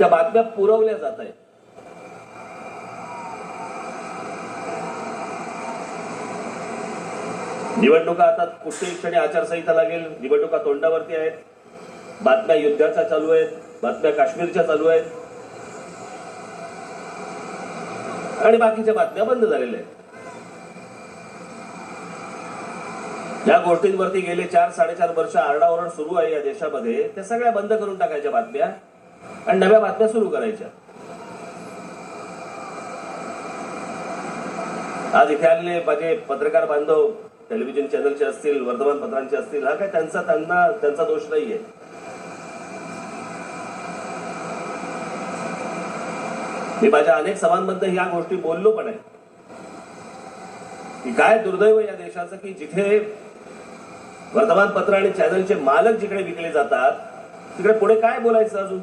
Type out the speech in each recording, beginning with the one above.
त्या बातम्या पुरवल्या जात आहेत. निवडणुका आता कुठल्याही क्षणी आचारसंहिता लागेल. निवडणुका तोंडावरती आहेत. बातम्या युद्धाच्या चालू आहेत. बातम्या काश्मीरच्या चालू आहेत. आणि बाकीच्या बातम्या बंद झालेल्या आहेत. ज्या गोष्टींवरती गेले चार साडेचार वर्ष आरडाओरड सुरू आहे या देशामध्ये. त्या सगळ्या बंद करून टाकायच्या बातम्या. आणि नव्या बातम्या सुरू करायच्या. आज इथे आलेले माझे पत्रकार बांधव टेलिव्हिजन चॅनलचे असतील वर्तमानपत्रांचे असतील हा काय त्यांचा त्यांना त्यांचा दोष नाहीये. मी माझ्या अनेक सभांमध्ये ह्या गोष्टी बोललो पण आहे. की काय दुर्दैव या देशाचं की जिथे वर्तमानपत्र आणि चॅनलचे मालक जिकडे विकले जातात तिकडे पुढे काय बोलायचं अजून?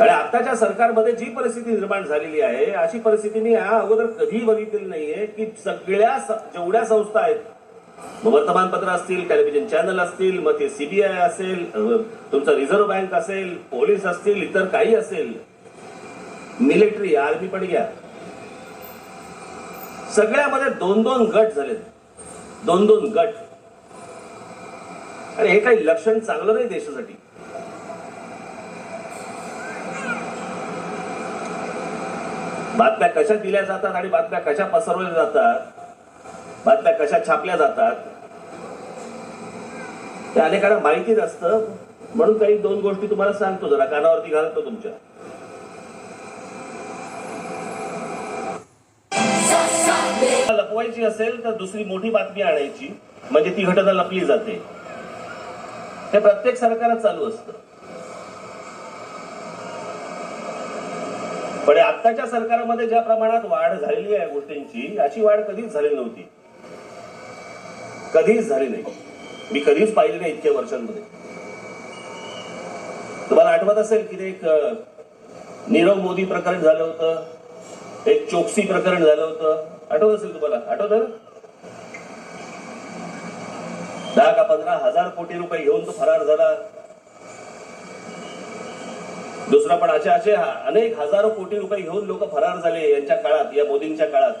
आणि आताच्या सरकारमध्ये जी परिस्थिती निर्माण झालेली आहे अशी परिस्थिती मी या अगोदर कधी बघितलेली नाहीये की सगळ्या जेवढ्या संस्था आहेत वर्तमानपत्र असतील टेलिव्हिजन चॅनल असतील मग ते सीबीआय असेल तुमचं रिझर्व्ह बँक असेल पोलीस असतील इतर काही असेल मिलिटरी आर्मी पण घ्या सगळ्यामध्ये दोन दोन गट झालेत. दोन दोन गट. आणि हे काही लक्षण चांगलं नाही देशासाठी. बातम्या कशा दिल्या जातात आणि बातम्या कशा पसरवल्या जातात? बातम्या कशा छापल्या जातात? त्या अनेकांना माहिती नसतं म्हणून काही दोन गोष्टी तुम्हाला सांगतो जरा कानावरती घालतो तुमच्या. लपवायची असेल तर दुसरी मोठी बातमी आणायची. म्हणजे ती घटना लपली जाते. हे प्रत्येक सरकारात चालू असतं. पण आत्ताच्या सरकारमध्ये ज्या प्रमाणात वाढ झालेली आहे गोष्टींची अशी वाढ कधीच झाली नव्हती. कधीच झाली नाही. मी कधीच पाहिली नाही इतक्या वर्षांमध्ये. तुम्हाला आठवत असेल की ते एक नीरव मोदी प्रकरण झालं होतं एक चोक्सी प्रकरण झालं होतं. आठवत असेल तुम्हाला? आठवत दहा का पंधरा हजार कोटी रुपये घेऊन तो फरार झाला. दुसरा पण असे असे अनेक हजारो कोटी रुपये घेऊन लोक फरार झाले यांच्या काळात या मोदींच्या काळात.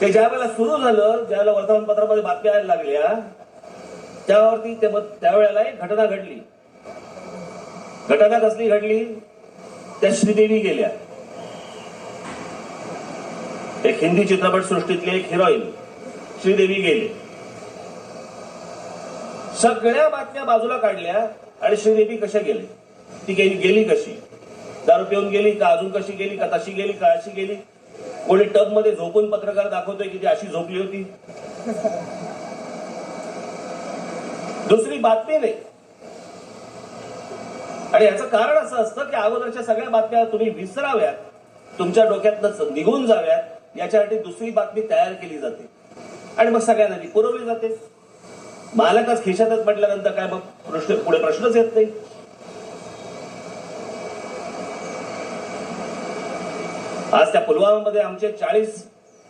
ते ज्या वेळेला सुरू झालं ज्यावेळेला वर्तमानपत्रामध्ये बातम्या यायला लागल्या त्यावरती ते त्यावेळेला एक घटना घडली. घटना कसली घडली? त्या श्रीदेवी गेल्या. एक हिंदी चित्रपट सृष्टीतली एक हिरोईन श्रीदेवी गेले. सगळ्या बातम्या बाजूला काढल्या आणि श्रीदेवी कशा गेले? ती गेली गेली कशी? दारू पिऊन गेली का अजून कशी गेली का तशी गेली का अशी गेली? कोणी टबमध्ये झोपून पत्रकार दाखवतोय की ती अशी झोपली होती? दुसरी बातमी नाही. आणि याचं कारण असं असतं की अगोदरच्या सगळ्या बातम्या तुम्ही विसराव्यात. तुमच्या डोक्यातनं निघून जाव्यात. याच्यासाठी दुसरी बातमी तयार केली जाते. आणि मग सगळ्यांना ती पुरवली जाते. मालकच खिशातच म्हटल्यानंतर काय मग प्रश्न पुढे प्रश्नच येत नाही. आज त्या पुलवामामध्ये आमचे चाळीस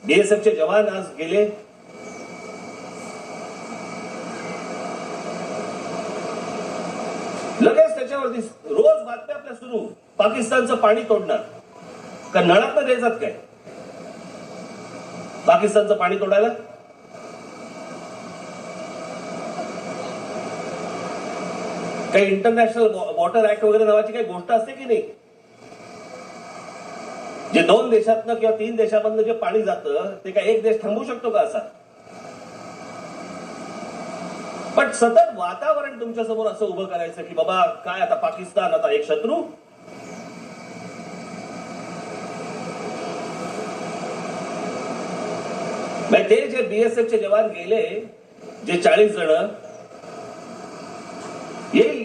बीएसएफचे जवान आज गेले. लगेच त्याच्यावरती रोज बातम्या आपल्या सुरू. पाकिस्तानचं पाणी तोडणार. का नळात द्यायचात काय? पाकिस्तानचं पाणी तोडायला? काही इंटरनॅशनल वॉटर ऍक्ट वगैरे नावाची काही गोष्ट असते की नाही? जे दोन देशातनं किंवा तीन देशामधनं जे पाणी जातं ते काय एक देश थांबवू शकतो का असा? पण सतत वातावरण तुमच्यासमोर असं उभं करायचं की बाबा काय आता पाकिस्तान आता एक शत्रू? म्हणजे ते जे बीएसएफ चे जवान गेले जे चाळीस जण येईल.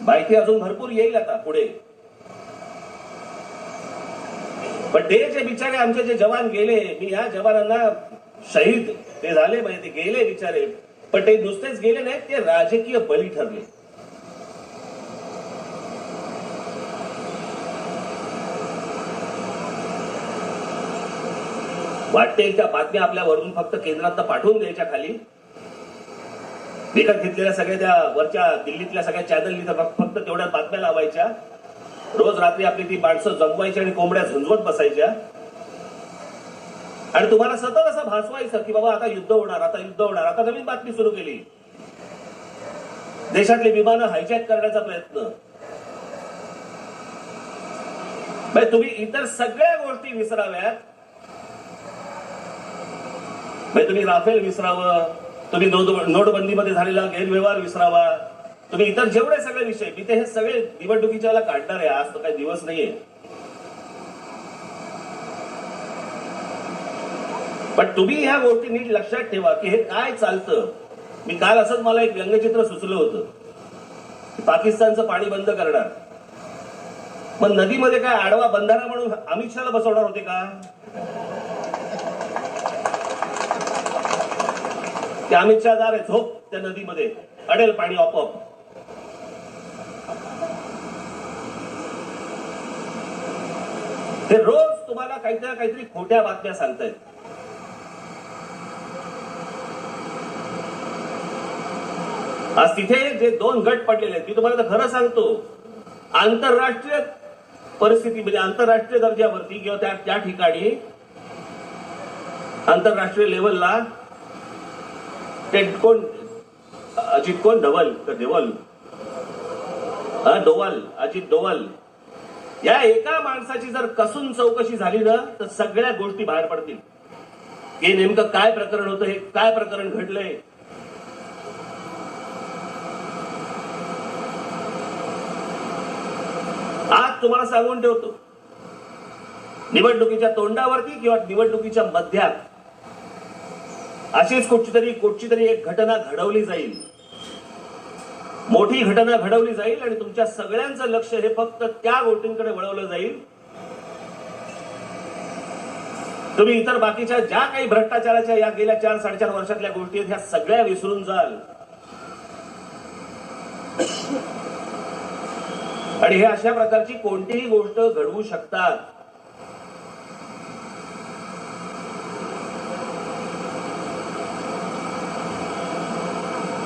माहिती अजून भरपूर येईल आता पुढे. पण ते जे बिचारे आमचे जे जवान गेले मी ह्या जवानांना शहीद ते झाले म्हणजे ते गेले बिचारे. पण ते नुसतेच गेले नाहीत ते राजकीय बळी ठरले. वाटते त्या बातम्या आपल्या वरून फक्त केंद्रात पाठवून द्यायच्या खाली. विकत घेतलेल्या सगळ्या त्या वरच्या दिल्लीतल्या सगळ्या चॅनल फक्त तेवढ्या बातम्या लावायच्या. रोज रात्री आपली ती माणसं जगवायची आणि कोंबड्या झुंजवत बसायच्या. आणि तुम्हाला सतत असं भासवायचं की बाबा आता युद्ध होणार आता युद्ध होणार आता नवीन बातमी सुरू केली. देशातली विमानं हायजॅक करण्याचा प्रयत्न. म्हणजे तुम्ही इतर सगळ्या गोष्टी विसराव्यात. म्हणजे तुम्ही राफेल विसरावं तुम्ही नोट- नोटबंदीमध्ये झालेला गैरव्यवहार विसरावा. तुम्ही इतर जेवढे सगळे विषय मी ते हे सगळे निवडणुकीच्या वेळेला काढणार आहे. आज तर काही दिवस नाहीये. पण तुम्ही ह्या गोष्टी नीट लक्षात ठेवा की हे काय चालतं. मी काल असंच मला एक व्यंगचित्र सुचलं होतं. पाकिस्तानचं पाणी बंद करणार. पण नदीमध्ये काय आडवा बंधारा म्हणून अमित शहाला बसवणार होते का? ते अमित शहा जार झोप त्या नदीमध्ये. अडेल पाणी आपोआप. हे रोज तुम्हाला काहीतरी ना काहीतरी खोट्या बातम्या सांगतायत. आज तिथे जे दोन गट पडलेले आहेत मी तुम्हाला तर खरं सांगतो आंतरराष्ट्रीय परिस्थिती म्हणजे आंतरराष्ट्रीय दर्जावरती किंवा त्या त्या ठिकाणी आंतरराष्ट्रीय लेवलला ते कोण अजित कोण धवल तर देवल हा डोवल अजित डोवल या एका माणसाची जर कसून चौकशी झाली ना तर सगळ्या गोष्टी बाहेर पडतील. हे नेमकं काय प्रकरण होतं हे काय प्रकरण घडलंय? आज तुम्हाला सांगून ठेवतो. निवडणुकीच्या तोंडावरती किंवा निवडणुकीच्या मध्यात अशीच कुठची तरी कुठची तरी एक घटना घडवली जाईल. मोठी घटना घडवली जाईल आणि तुमच्या सगळ्यांचं लक्ष हे फक्त त्या गोष्टींकडे वळवलं जाईल. तुम्ही इतर बाकीच्या ज्या काही भ्रष्टाचाराच्या या गेल्या चार साडेचार वर्षातल्या गोष्टी आहेत ह्या सगळ्या विसरून जाल. आणि हे अशा प्रकारची कोणतीही गोष्ट घडवू शकतात.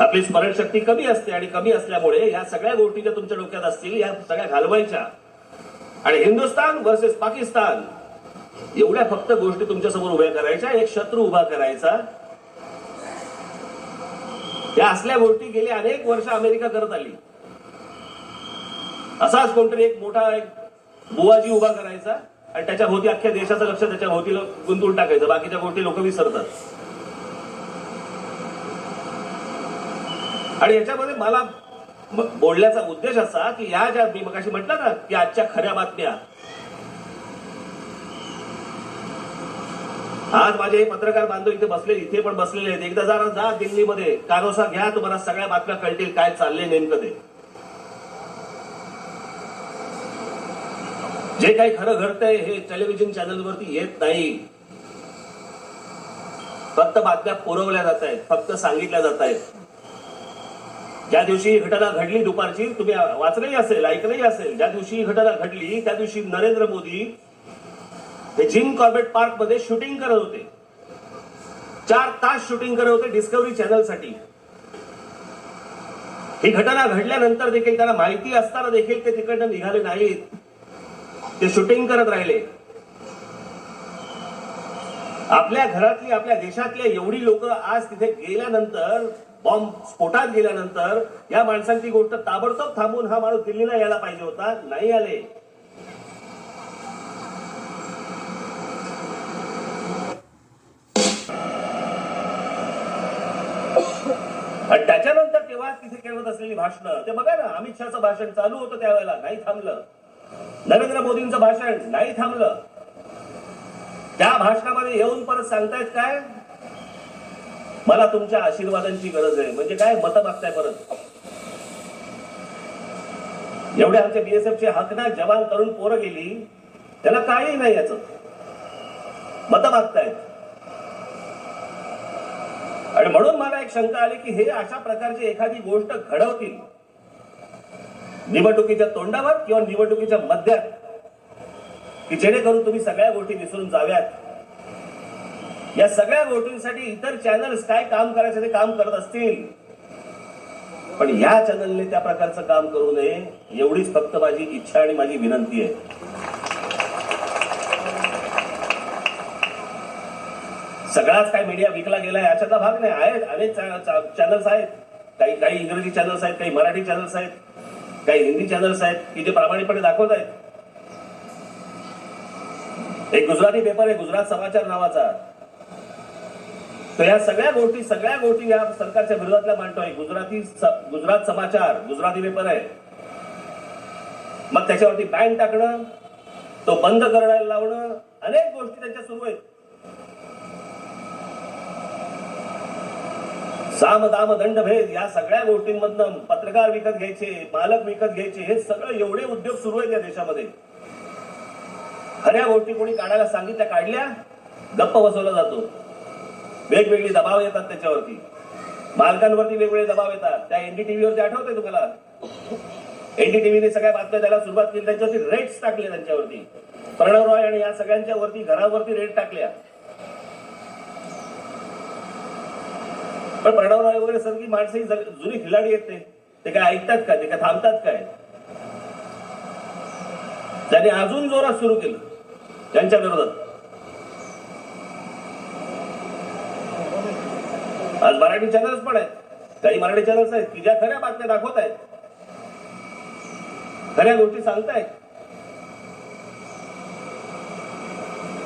आपली स्मरणशक्ती कमी असते आणि कमी असल्यामुळे या सगळ्या गोष्टी ज्या तुमच्या डोक्यात असतील या सगळ्या घालवायच्या. आणि हिंदुस्थान वर्सेस पाकिस्तान एवढ्या फक्त गोष्टी तुमच्यासमोर उभ्या करायच्या एक शत्रू उभा करायचा. या असल्या गोष्टी गेली अनेक वर्ष अमेरिका करत आली. असाच कोणतरी एक मोठा एक बुवाजी उभा करायचा आणि त्याच्या भोवती अख्ख्या देशाचं लक्ष त्याच्या भोवती गुंतवून टाकायचं. बाकीच्या गोष्टी लोक विसरतात. आणि याच्यामध्ये मला बोलण्याचा उद्देश असा की या ज्या मी मगाशी म्हटलं ना की आजच्या खऱ्या बातम्या. आज माझे पत्रकार बांधव इथे बसले इथे पण बसलेले आहेत. एकदा जरा जा दिल्लीमध्ये. कानोसा घ्या तुम्हाला सगळ्या बातम्या कळतील काय चालले नेमकं ते. जे काही खरं घडतंय हे टेलिव्हिजन चॅनलवरती येत नाही. फक्त बातम्या पुरवल्या जात आहेत फक्त सांगितल्या जात आहेत. ज्या दिवशी ही घटना घडली दुपारची तुम्ही वाचलंही असेल ऐकलंही असेल ज्या दिवशी ही घटना घडली त्या दिवशी नरेंद्र मोदी हे जिम कॉर्बेट पार्कमध्ये शूटिंग करत होते. चार तास शूटिंग करत होते डिस्कवरी चॅनलसाठी ही घटना घडल्यानंतर देखील त्यांना माहिती असताना देखील ते तिकडनं निघाले नाहीत. ते शूटिंग करत राहिले. आपल्या घरातली आपल्या देशातल्या एवढी लोक आज तिथे गेल्यानंतर बॉम्ब स्फोटात गेल्यानंतर या माणसांची गोष्ट ताबडतोब थांबून हा माणूस दिल्लीला यायला पाहिजे होता नाही आले. आणि त्याच्यानंतर तेव्हा तिथे करत असलेली भाषणं. ते बघा ना अमित शहाचं भाषण चालू होतं त्यावेळेला नाही थांबलं. नरेंद्र मोदींचं भाषण नाही थांबलं. त्या भाषणामध्ये येऊन परत सांगतायत काय? मला तुमच्या आशीर्वादांची गरज आहे. म्हणजे काय? मतं मागताय परत. एवढे आमच्या बीएसएफचे हकना जवान तरुण पोरं गेली. त्याला काही नाही याच. मतं मागतायत. आणि म्हणून मला एक शंका आली की हे अशा प्रकारची एखादी गोष्ट घडवतील? निवडणुकीच्या तोंडावर किंवा निवडणुकीच्या मध्यात? की जेणेकरून तुम्ही सगळ्या गोष्टी विसरून जाव्यात? या सगळ्या गोष्टींसाठी इतर चॅनल्स काय काम करायचे ते काम करत असतील. पण ह्या चॅनलने त्या प्रकारचं काम करू नये एवढीच फक्त माझी इच्छा आणि माझी विनंती आहे. सगळाच काय मीडिया विकला गेलाय याच्यातला भाग नाही आहेत अनेक चॅनल्स आहेत. काही काही इंग्रजी चॅनल्स आहेत काही मराठी चॅनल्स आहेत काही हिंदी चॅनल्स आहेत की जे प्रामाणिकपणे दाखवत आहेत. एक गुजराती पेपर आहे गुजरात समाचार नावाचा. तर या सगळ्या गोष्टी सगळ्या गोष्टी या सरकारच्या विरोधातल्या मांडतोय. गुजराती गुजरात समाचार गुजराती पेपर आहे. मग त्याच्यावरती बॅन टाकणं तो बंद करायला लावणं अनेक गोष्टी त्यांच्या सुरू आहेत. साम दाम दंड भेद या सगळ्या गोष्टींमधनं पत्रकार विकत घ्यायचे मालक विकत घ्यायचे हे सगळं एवढे उद्योग सुरू आहेत या देशामध्ये. खऱ्या गोष्टी कोणी काढायला सांगितल्या काढल्या गप्प बसवला जातो. वेगवेगळी दबाव येतात त्याच्यावरती. मालकांवरती वेगवेगळे दबाव येतात. त्या एनडीटीव्हीवरती आठवते तुम्हाला? एनडीटीव्हीने सगळ्या बातम्या द्यायला सुरुवात केली त्यांच्यावरती रेट्स टाकले त्यांच्यावरती. प्रणव रॉय आणि या सगळ्यांच्या वरती घरावरती रेट टाकल्या. पण प्रणव रॉय वगैरे सारखी माणसं जुनी खिलाडी येते ते. ते काय ऐकतात का? ते काय थांबतात काय? त्यांनी अजून जोरात सुरू केलं त्यांच्या विरोधात. आज मराठी चॅनल्स पण आहेत. काही मराठी चॅनल्स आहेत की ज्या खऱ्या बातम्या दाखवत आहेत. खऱ्या गोष्टी सांगतायत.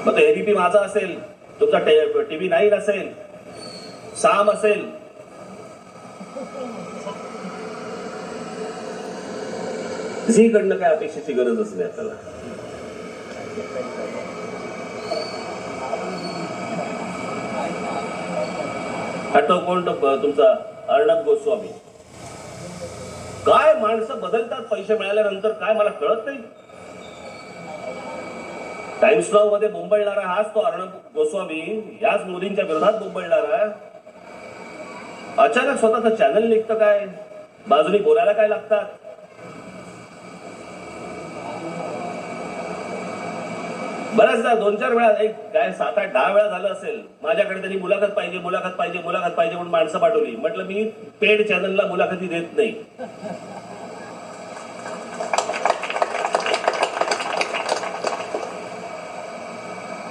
मग तो एबीपी माझा असेल तुमचा टीव्ही नाईन असेल साम असेल. झी कडनं काय अपेक्षेची गरज असते आपल्याला हा कोण तुमचा? अर्णब गोस्वामी. काय माणसं बदलतात पैसे मिळाल्यानंतर काय मला कळत नाही. टाइम्स नावमध्ये बोंबळणारा हाच तो अर्णब गोस्वामी. याच मोदींच्या विरोधात बोंबळणारा अचानक स्वतःचं चॅनल निघतं काय? बाजूनी बोलायला काय लागतात? बऱ्याचदा दोन चार वेळा एक काय सात आठ दहा वेळा झालं असेल माझ्याकडे त्यांनी मुलाखत पाहिजे मुलाखत पाहिजे मुलाखत पाहिजे म्हणून माणसं पाठवली. म्हटलं मी पेड चॅनलला मुलाखती देत नाही.